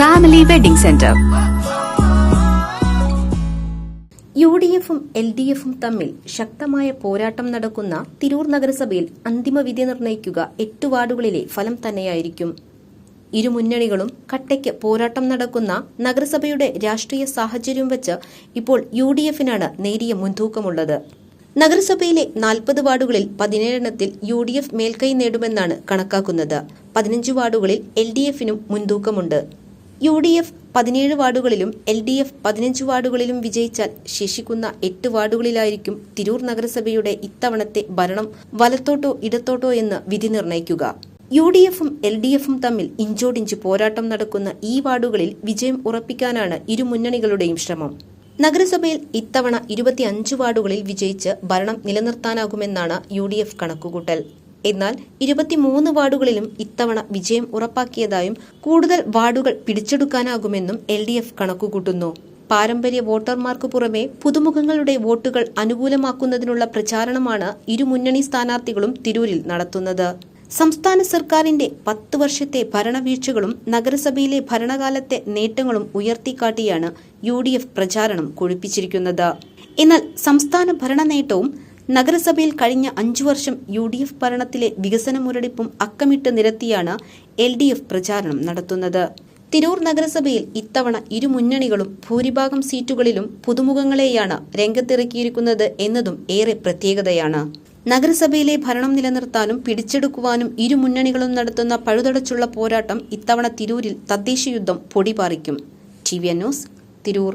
Family wedding centre U D എഫും L D എഫും തമ്മിൽ ശക്തമായ പോരാട്ടം നടക്കുന്ന തിരൂർ നഗരസഭയിൽ അന്തിമ വിധി നിർണയിക്കുക എട്ട് വാർഡുകളിലെ ഫലം തന്നെയായിരിക്കും. ഇരു മുന്നണികളും കട്ടയ്ക്ക് പോരാട്ടം നടക്കുന്ന നഗരസഭയുടെ രാഷ്ട്രീയ സാഹചര്യം വെച്ച് ഇപ്പോൾ യു ഡി എഫിനാണ് നേരിയ മുൻതൂക്കമുള്ളത്. നഗരസഭയിലെ നാൽപ്പത് വാർഡുകളിൽ പതിനേഴെണ്ണത്തിൽ യു ഡി എഫ് മേൽക്കൈ നേടുമെന്നാണ് കണക്കാക്കുന്നത്. പതിനഞ്ച് വാർഡുകളിൽ എൽ ഡി എഫിനും മുൻതൂക്കമുണ്ട്. യു ഡി എഫ് പതിനേഴ് വാർഡുകളിലും എൽ ഡി എഫ് പതിനഞ്ച് വാർഡുകളിലും വിജയിച്ചാൽ ശേഷിക്കുന്ന എട്ട് വാർഡുകളിലായിരിക്കും തിരൂർ നഗരസഭയുടെ ഇത്തവണത്തെ ഭരണം വലത്തോട്ടോ ഇടത്തോട്ടോ എന്ന് വിധി നിർണയിക്കുക യു ഡി എഫും എൽ ഡി എഫും തമ്മിൽ ഇഞ്ചോടിഞ്ച് പോരാട്ടം നടക്കുന്ന ഈ വാർഡുകളിൽ വിജയം ഉറപ്പിക്കാനാണ് ഇരു മുന്നണികളുടെയും ശ്രമം. നഗരസഭയിൽ ഇത്തവണ ഇരുപത്തിയഞ്ച് വാർഡുകളിൽ വിജയിച്ച് ഭരണം നിലനിർത്താനാകുമെന്നാണ് യു ഡി എഫ് കണക്കുകൂട്ടൽ. എന്നാൽ ഇരുപത്തിമൂന്ന് വാർഡുകളിലും ഇത്തവണ വിജയം ഉറപ്പാക്കിയതായും കൂടുതൽ വാർഡുകൾ പിടിച്ചെടുക്കാനാകുമെന്നും എൽ ഡി എഫ് കണക്കുകൂട്ടുന്നു. പാരമ്പര്യ വോട്ടർമാർക്ക് പുറമെ പുതുമുഖങ്ങളുടെ വോട്ടുകൾ അനുകൂലമാക്കുന്നതിനുള്ള പ്രചാരണമാണ് ഇരു മുന്നണി സ്ഥാനാർത്ഥികളും തിരൂരിൽ നടത്തുന്നത്. സംസ്ഥാന സർക്കാരിന്റെ പത്ത് വർഷത്തെ ഭരണവീഴ്ചകളും നഗരസഭയിലെ ഭരണകാലത്തെ നേട്ടങ്ങളും ഉയർത്തിക്കാട്ടിയാണ് യു ഡി എഫ് പ്രചാരണം കൊഴുപ്പിച്ചിരിക്കുന്നത്. എന്നാൽ സംസ്ഥാന ഭരണ നേട്ടവും നഗരസഭയിൽ കഴിഞ്ഞ അഞ്ചു വർഷം യു ഡി എഫ് ഭരണത്തിലെ വികസന മുരടിപ്പും അക്കമിട്ട് നിരത്തിയാണ് എൽ ഡി എഫ് പ്രചാരണം നടത്തുന്നത്. തിരൂർ നഗരസഭയിൽ ഇത്തവണ ഇരു മുന്നണികളും ഭൂരിഭാഗം സീറ്റുകളിലും പുതുമുഖങ്ങളെയാണ് രംഗത്തിറക്കിയിരിക്കുന്നത് എന്നതും ഏറെ പ്രത്യേകതയാണ്. നഗരസഭയിലെ ഭരണം നിലനിർത്താനും പിടിച്ചെടുക്കുവാനും ഇരു മുന്നണികളും നടത്തുന്ന പഴുതടച്ചുള്ള പോരാട്ടം ഇത്തവണ തിരൂരിൽ തദ്ദേശ യുദ്ധം പൊടിപാറിക്കും. T V news Tirur.